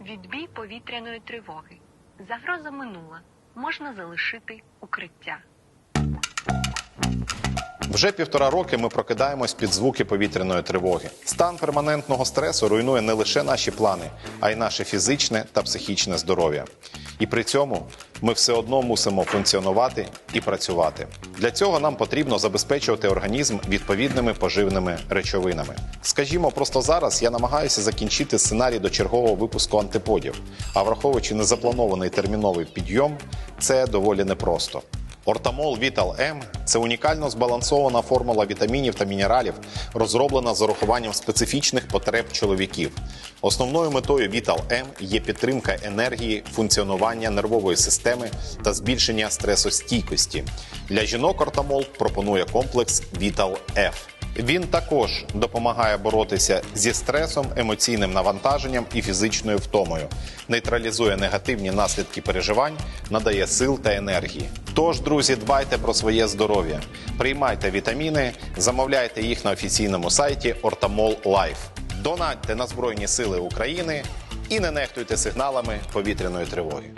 Відбій повітряної тривоги. Загроза минула. Можна залишити укриття. Вже півтора роки ми прокидаємось під звуки повітряної тривоги. Стан перманентного стресу руйнує не лише наші плани, а й наше фізичне та психічне здоров'я. І при цьому ми все одно мусимо функціонувати і працювати. Для цього нам потрібно забезпечувати організм відповідними поживними речовинами. Скажімо, просто зараз я намагаюся закінчити сценарій до чергового випуску антиподів. А враховуючи незапланований терміновий підйом, це доволі непросто. Ортамол Вітал М це унікально збалансована формула вітамінів та мінералів, розроблена з урахуванням специфічних потреб чоловіків. Основною метою Вітал М є підтримка енергії, функціонування нервової системи та збільшення стресостійкості. Для жінок Ортамол пропонує комплекс Вітал F. Він також допомагає боротися зі стресом, емоційним навантаженням і фізичною втомою, нейтралізує негативні наслідки переживань, надає сил та енергії. Тож, друзі, дбайте про своє здоров'я, приймайте вітаміни, замовляйте їх на офіційному сайті Ortamol Life. Донатьте на Збройні Сили України і не нехтуйте сигналами повітряної тривоги.